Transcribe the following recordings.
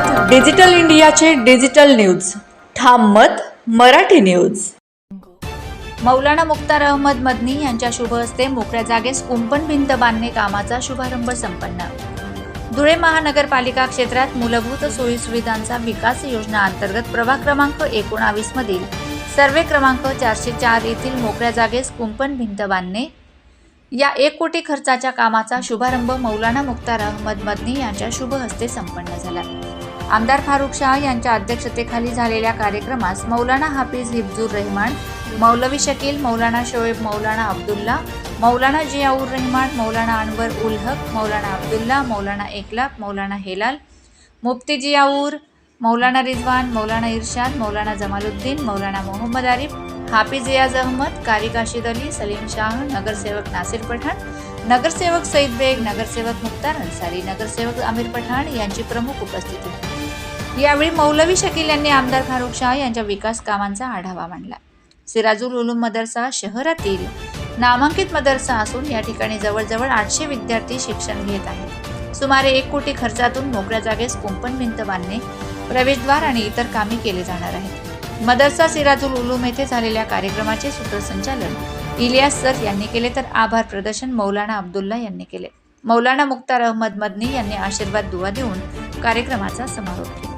मत डिजिटल इंडियाचे digital news. Tham Mat Marathi news. Maulana Mukhtar Ahmad Madani यांच्या शुभ हस्ते मोकळ्या जागेस कुंपण भिंत बांधणे कामाचा शुभारंभ संपन्न. धुळे महानगरपालिका क्षेत्रात मूलभूत सोयीसुविधांचा विकास योजना अंतर्गत प्रभाग क्रमांक एकोणावीस मधील सर्वे क्रमांक चारशे चार येथील मोकळ्या जागेस कुंपण भिंत बांधणे. या एक कोटी खर्चाच्या कामाचा शुभारंभ मौलाना मुख्तार अहमद मदनी यांच्या शुभ हस्ते संपन्न झाला. आमदार फारुख शाह यांच्या अध्यक्षतेखाली झालेल्या कार्यक्रमास मौलाना हाफिज हिफजूर रहमान मौलवी शकील मौलाना शोएब मौलाना अब्दुल्ला मौलाना जियाऊर रहमान मौलाना अनवर उल हक मौलाना अब्दुल्ला मौलाना एकलाफ मौलाना हेलाल मुफ्ती जियाऊर मौलाना रिजवान मौलाना इरशाद मौलाना जमालुद्दीन मौलाना मोहम्मद आरिफ हाफिज रियाज अहमद कारी काशिद अली सलीम शाह नगरसेवक नासिर पठाण नगरसेवक सईद बेग नगरसेवक मुख्तार अन्सारी नगरसेवक आमिर पठाण यांची प्रमुख उपस्थिती होती. यावेळी मौलवी शकील यांनी आमदार फारुख शाह यांच्या विकास कामांचा आढावा मांडला. सिराजुल उलूम मदरसा शहरातील नामांकित मदरसा असून या ठिकाणी जवळजवळ आठशे विद्यार्थी शिक्षण घेत आहेत. सुमारे एक कोटी खर्चातून मोकळ्या जागेस कुंपण भिंत बांधणे प्रवेशद्वार आणि इतर कामे केले जाणार आहेत. मदरसा सिराजुल उलूम येथे झालेल्या कार्यक्रमाचे सूत्रसंचालन इलियास सर यांनी केले तर आभार प्रदर्शन मौलाना अब्दुल्ला यांनी केले. मौलाना मुख्तार अहमद मदनी यांनी आशीर्वाद दुवा देऊन कार्यक्रमाचा समारोप केला.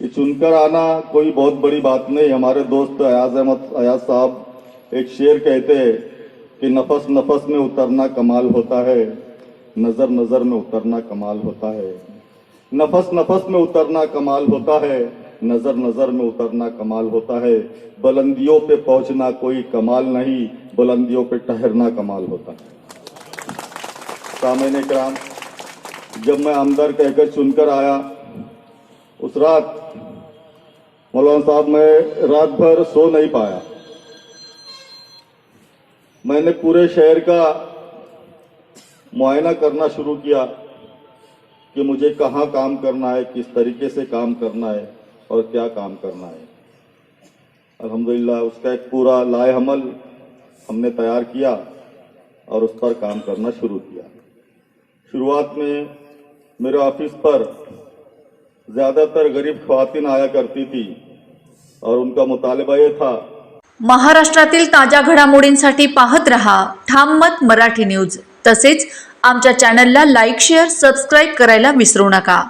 ये चुनकर आना कोई बहुत बड़ी बात नहीं। हमारे दोस्त अयाज अहमद, अयाज साहब एक शेर कहते हैं कि नफस नफस में उतरना कमाल होता है, नज़र नज़र में उतरना कमाल होता है। नफस नफस में उतरना कमाल होता है, नज़र नज़र में उतरना कमाल होता है। बुलंदियों पे पहुँचना कोई कमाल नहीं, बुलंदियों पे ठहरना कमाल होता है। सामने कराम जब मैं आमदार कहकर चुनकर आया उस रात मौलाना साहब मैं रात भर सो नहीं पाया। मैंने पूरे शहर का मुआयना करना शुरू किया कि मुझे कहाँ काम करना है, किस तरीके से काम करना है और क्या काम करना है। अल्हम्दुलिल्लाह, उसका एक पूरा लाए हमल हमने तैयार किया और उस पर काम करना शुरू किया। शुरुआत में मेरे ऑफ़िस पर ज्यादातर गरीब खवातीन आया करती थी और उनका मुतालबा ये था। महाराष्ट्रातील ताज्या घडामोडींसाठी पाहत रहा ठाम मत मराठी न्यूज. तसेच आमच्या चॅनलला लाईक शेअर सबस्क्राईब करायला विसरू नका.